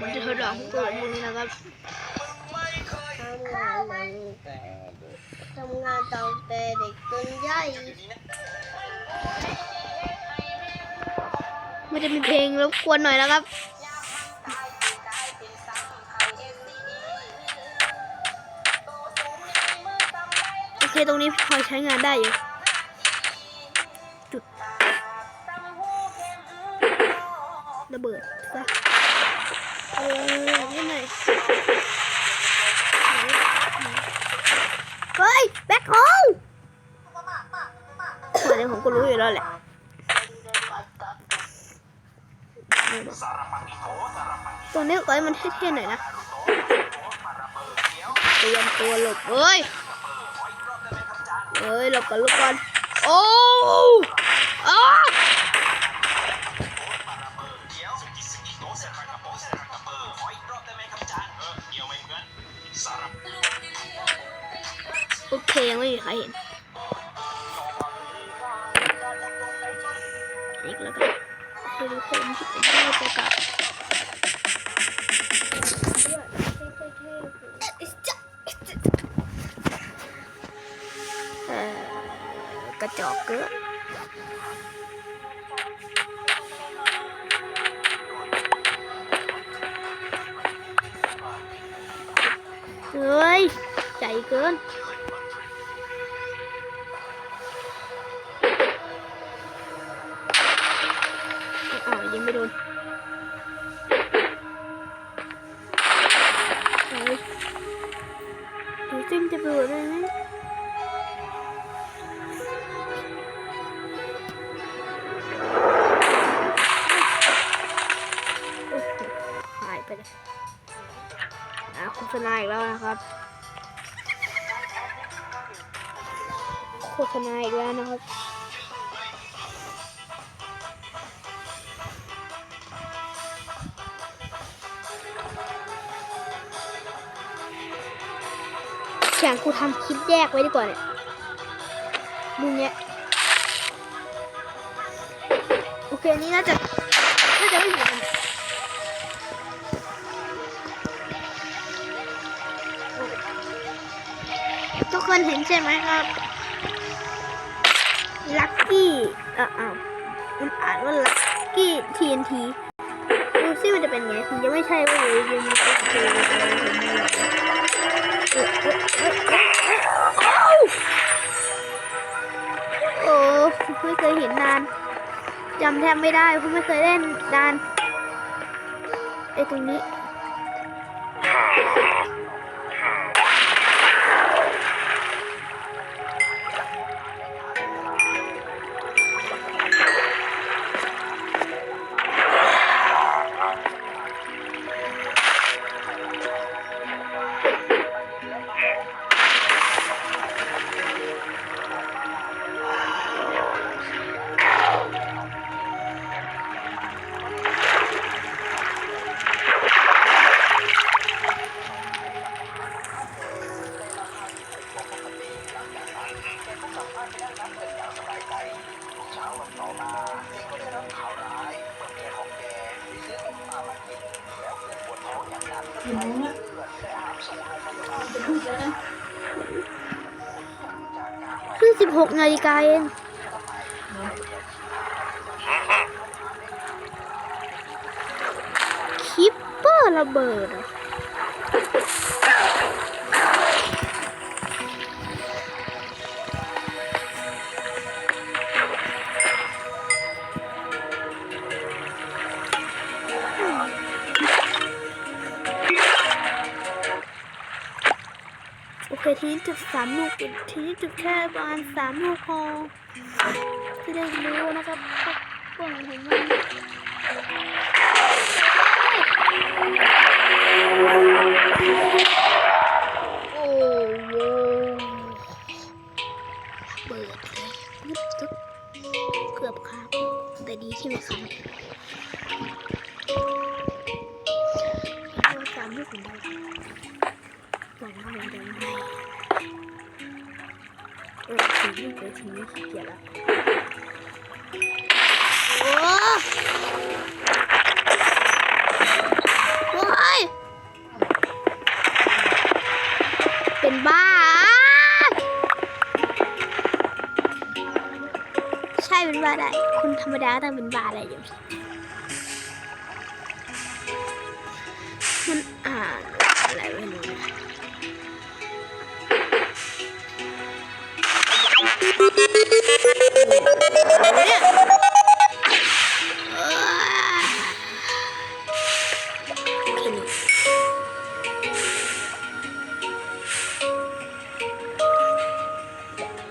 ผมจะทดลองเปิดมือนะครับทำงานมันแต่เด็กทำงานตั้งแต่เด็กจนใหญ่มันจะมีเพลงรบกวนหน่อยนะครับโอเคตรงนี้พอใช้งานได้อยู่จุดระเบิดซะ เฮ้ย แบ็คโฮลอันนี้ผมก็รู้อยู่แล้วแหละตัวนี้ก็ให้มันเท่ๆหน่อยนะเตรียมตัวหลบเอ้ยเอ้ยหลบก่อนหลบก่อน โอ้อ้า โอเคยังไม่มีใครเห็นอีกแล้วกันให้ทุกคนที่เป็นได้ประกาศกระจอกเกือเฮ้ยใจเกิน อ้าวยิงไม่โดนเฮ้ยดู อีกแล้วนะครับ โฆษณาอีกแล้วนะครับแข่งกูทำคลิปแยกไว้ดีกว่าเนี่ยดูเนี้ยโอเคอันนี้น่าจะน่าจะไม่เห ทุกคนเห็นใช่ไหมครับลัคกี้อะอ้าวมันอ่านว่าลัคกี้ TNT ดูซิมันจะเป็นไงคงจะไม่ใช่ว่าเลยยังมีตัวเจออะไรผมไม่รู้โอ้ไม่เคยเห็นนานจำแทบไม่ได้เพราะไม่เคยเล่นนานไอ้ตรงนี้ เพิ่งสิบหกนาฬิกาเองคิปเปอร์ระเบิดอะ โอเคทีนี้จุดสามลูกทีนี้จุดแค่ประมาณสามลูกพอที่ได้รู้นะครับพวกผมมันโอ้โหเปิดเลยเกือบครับแต่ดีที่ไม่ขาดเรา ไม่ทิ้งไขี้เกียจละโโอ้ยเป็นบ้า ใช่เป็นบ้าได้คุณธรรมดาต้องเป็นบ้าอะไรอย่างนี้มันอ่านอะไรไม่รู้ Yeah.